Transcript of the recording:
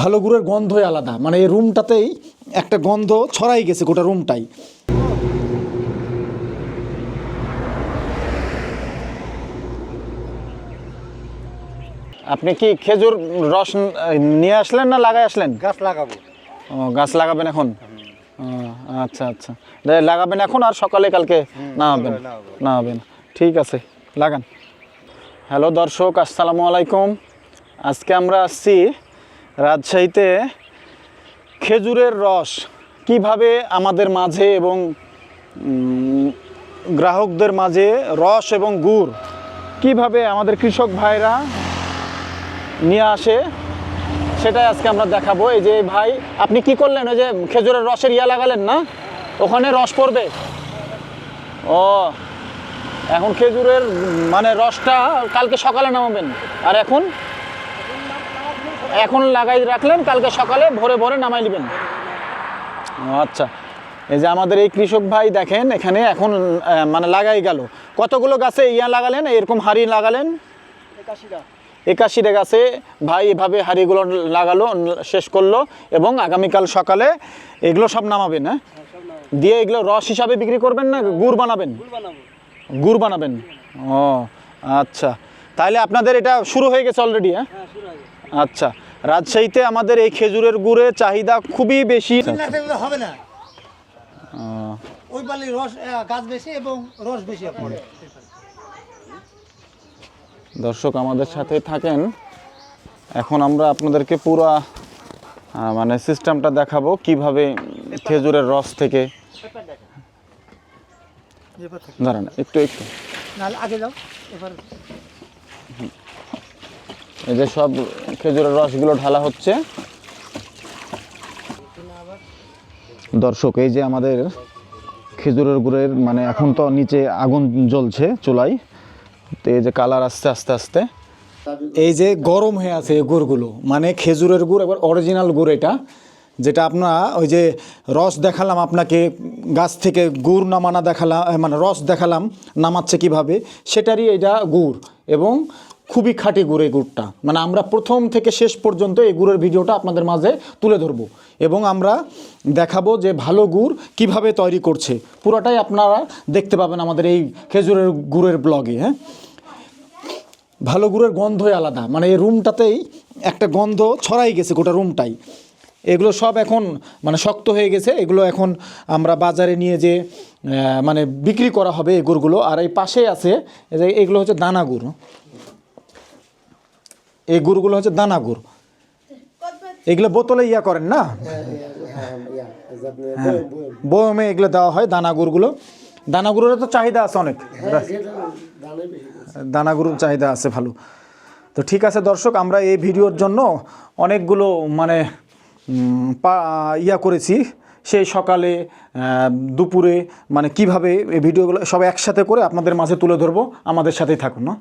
ভালো গুড়ের গন্ধই আলাদা। মানে এই রুমটাতেই একটা গন্ধ ছড়াই গেছে গোটা রুমটাই। আপনি কি খেজুর রস নিয়ে আসলেন না লাগাই আসলেন? গাছ লাগাবো। ও গাছ লাগাবেন এখন? আচ্ছা আচ্ছা। লাগাবেন এখন আর সকালে কালকে নামাবেন সকালে নামাবো। নামাবেন ঠিক আছে লাগান। হ্যালো দর্শক আসসালামু আলাইকুম। আজকে আমরা আসছি রাজশাহীতে খেজুরের রস কীভাবে আমাদের মাঝে এবং গ্রাহকদের মাঝে রস এবং গুড় কীভাবে আমাদের কৃষক ভাইরা নিয়ে আসে, সেটাই আজকে আমরা দেখাবো। এই যে ভাই, আপনি কি করলেন? ওই যে খেজুরের রসের ইয়া লাগালেন না? ওখানে রস পড়বে? ও, এখন খেজুরের মানে রসটা কালকে সকালে নামাবেন। আর এখন? এখন লাগাই রাখলেন কালকে সকালে ভোরে ভোরে নামাই নেবেন ও আচ্ছা। এই যে আমাদের এই কৃষক ভাই দেখেন এখানে এখন মানে লাগাই গেল। কতগুলো গাছে ইয়া লাগালেন? এরকম হাড়ি লাগালেন? একাশিটা। গাছে ভাই এভাবে হাঁড়িগুলো লাগালো শেষ করল এবং আগামীকাল সকালে এগুলো সব নামাবেন হ্যাঁ? দিয়ে এগুলো রস হিসাবে বিক্রি করবেন না গুড় বানাবেন? গুড় বানাবেন? ও আচ্ছা। তাহলে আপনাদের এটা শুরু হয়ে গেছে অলরেডি হ্যাঁ? আচ্ছা রাজশাহীতে আমাদের এই খেজুরের গুড়ের চাহিদা খুবই বেশি। হবে না। ওই রস গাছ বেশি এবং রস বেশি পড়ে দর্শক আমাদের সাথে থাকেন। এখন আমরা আপনাদেরকে পুরো মানে সিস্টেমটা দেখাবো কীভাবে খেজুরের রস থেকে দাঁড়ান একটু একটু। আগে যাও এই যে সব খেজুরের রসগুলো ঢালা হচ্ছে। দর্শক, এই যে আমাদের খেজুরের গুড়ের মানে এখন তো নিচে আগুন জ্বলছে চুলাই, তো এই যে কালার আসছে আস্তে আস্তে। এই যে গরম হয়ে আছে এই গুড়গুলো মানে খেজুরের গুড়, এবার অরিজিনাল গুড় এটা, যেটা আপনার ওই যে রস দেখালাম আপনাকে, গাছ থেকে গুড় নামানা দেখালাম মানে রস দেখালাম, নামাচ্ছে কীভাবে, সেটারই এটা গুড় এবং খুবই খাঁটি গুড় এই গুড়টা। মানে আমরা প্রথম থেকে শেষ পর্যন্ত এই গুড়ের ভিডিওটা আপনাদের মাঝে তুলে ধরবো এবং আমরা দেখাবো যে ভালো গুড় কীভাবে তৈরি করছে। পুরোটাই আপনারা দেখতে পাবেন আমাদের এই খেজুরের গুড়ের ব্লগে হ্যাঁ? ভালো গুড়ের গন্ধই আলাদা। মানে এই রুমটাতেই একটা গন্ধ ছড়াই গেছে গোটা রুমটাই। এগুলো সব এখন মানে শক্ত হয়ে গেছে। এগুলো এখন আমরা বাজারে নিয়ে যে মানে বিক্রি করা হবে এই গুড়গুলো। আর এই পাশে আছে এগুলো হচ্ছে দানা গুড়। এই গুড়গুলো হচ্ছে দানা গুড়। এগুলো বোতলে ইয়া করেন না? হ্যাঁ। বয়মে এগুলো দেওয়া হয় দানা গুড়গুলো। দানা গুড়ের তো চাহিদা আছে অনেক। দানা গরুর চাহিদা আছে ভালো। তো ঠিক আছে দর্শক, আমরা এই ভিডিওর জন্য অনেকগুলো মানে ইয়া করেছি। সেই সকালে দুপুরে মানে কীভাবে এই ভিডিওগুলো সব একসাথে করে আপনাদের মাঝে তুলে ধরবো, আমাদের সাথেই থাকুন, না?